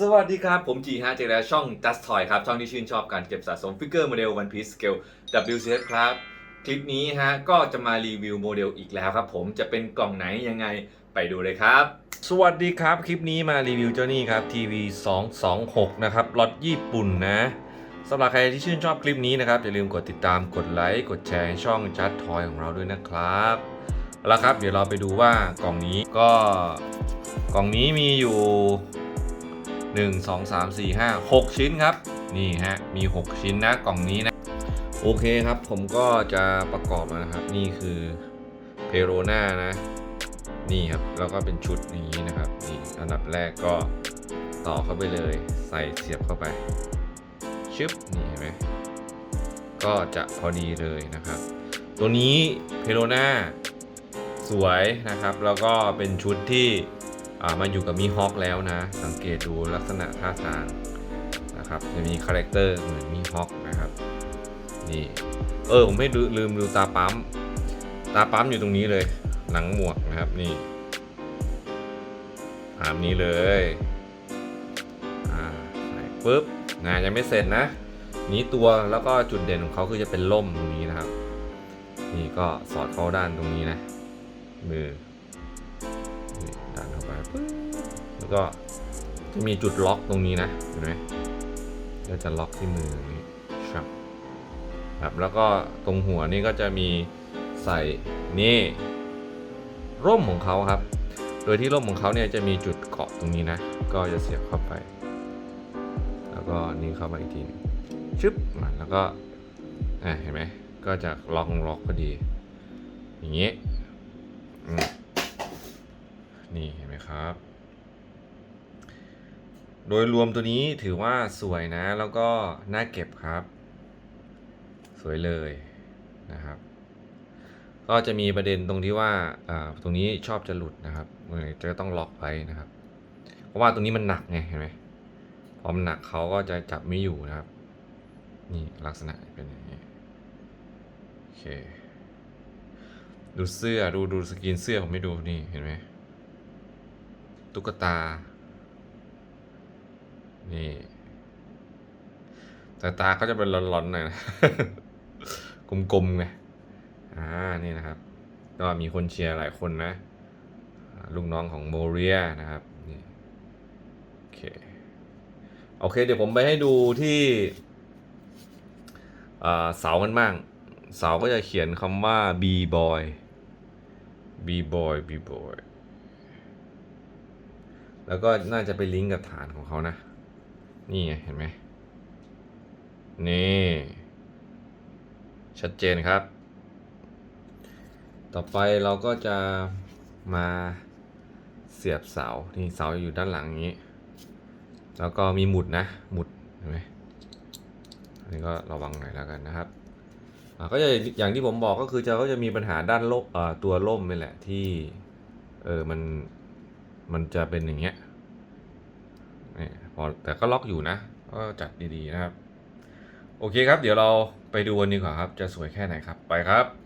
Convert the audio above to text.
สวัสดีครับ ผมจีฮะเจอแล้วช่อง Just Toy ครับ ช่องที่ชื่นชอบการเก็บสะสมฟิกเกอร์โมเดล One Piece Scale WCS ครับ คลิปนี้ฮะ ก็จะมารีวิวโมเดลอีกแล้วครับผมจะเป็นกล่องไหนยังไงไปดูเลยครับ สวัสดีครับ คลิปนี้มารีวิวเจ้านี่ครับ TV 226 นะครับล็อตญี่ปุ่นนะสำหรับใครที่ชื่นชอบคลิปนี้นะครับ อย่าลืมกดติดตามกดไลค์กดแชร์ช่อง Just Toy ของเราด้วยนะครับเอาละครับ เดี๋ยวเราไปดูว่ากล่องนี้ก็กล่องนี้มีอยู่ 1 2 3 4 5 6 ชิ้นครับ นี่ฮะ มี 6 ชิ้นนะกล่องนี้นะ โอเคครับ ผมก็จะประกอบนะครับ นี่คือเพโรนานะ นี่ครับ แล้วก็เป็นชุดอย่างนี้นะครับ นี่อันดับแรกก็ต่อเข้าไปเลย ใส่เสียบเข้าไป ชึบ นี่เห็นไหม ก็จะพอดีเลยนะครับ ตัวนี้เพโรนาสวยนะครับ แล้วก็เป็นชุดที่ มาอยู่กับมีฮอคแล้วนะ สังเกตดูลักษณะท่าทางนะครับจะมีคาแรคเตอร์เหมือนมีฮอคนะครับนี่เออผมไม่ลืมดูตาปั๊มตาปั๊มอยู่ตรงนี้เลย หลังหมวกนะครับนี่ตามนี้เลยอ่าใส่ปุ๊บนะยังไม่เสร็จนะนี้ตัวแล้วก็จุดเด่นของเขาคือจะเป็นล่มตรงนี้นะครับ นี่ก็สอดเข้าด้านตรงนี้นะมือ แล้วก็จะมีจุดล็อกตรงนี้นะเห็นไหมก็จะล็อกที่มือนี้ชับครับแล้วก็ตรงหัวนี่ก็จะมีใส่นี่ร่มของเขาครับ โดยที่ร่มของเขาเนี่ยจะมีจุดเกาะตรงนี้นะ ก็จะเสียบเข้าไป แล้วก็นี่เข้ามาอีกทีนึงชึบมาแล้วก็อะเห็นไหมก็จะล็อกล็อกพอดี อย่างนี้อืม นี่เห็นไหมครับ โดยรวมตัวนี้ถือว่าสวยนะ แล้วก็น่าเก็บครับ สวยเลยนะครับ ก็จะมีประเด็นตรงที่ว่าตรงนี้ชอบจะหลุดนะครับจะต้องล็อกไว้นะครับ เพราะว่าตรงนี้มันหนักไงเห็นไหมพอมันหนักเขาก็จะจับไม่อยู่นะครับนี่ลักษณะเป็นอย่างนี้โอเคดูเสื้อดูดูสกรีนเสื้อผมไม่ดูนี่เห็นไหม ตุ๊กตา นี่ แต่ตาก็จะเป็นร้อนๆหน่อยนะกลมๆไง อ่า นี่นะครับ ก็มีคนเชียร์หลายคนนะ ลูกน้องของโมเรียนะครับ นี่ โอเค โอเค เดี๋ยวผมไปให้ดูที่เสากันบ้าง เสาก็จะเขียนคำว่า B boy B boy B boy แล้วก็น่าจะไปลิงก์กับฐานของเขานะ นี่ไงเห็นไหมนี่ ชัดเจนครับ ต่อไปเราก็จะมาเสียบเสา นี่เสาอยู่ด้านหลังอย่างนี้ แล้วก็มีหมุดนะ หมุดเห็นไหมอันนี้ก็ระวังหน่อยแล้วกันนะครับก็จะอย่างที่ผมบอกก็คือจะก็จะมีปัญหาด้านล่ตัวล่มนี่แหละที่เออมัน มันจะเป็นอย่างเงี้ยนี่พอแต่ก็ล็อกอยู่นะ ก็จัดดีๆนะครับ โอเคครับ เดี๋ยวเราไปดูกันดีกว่าครับ จะสวยแค่ไหนครับ ไปครับ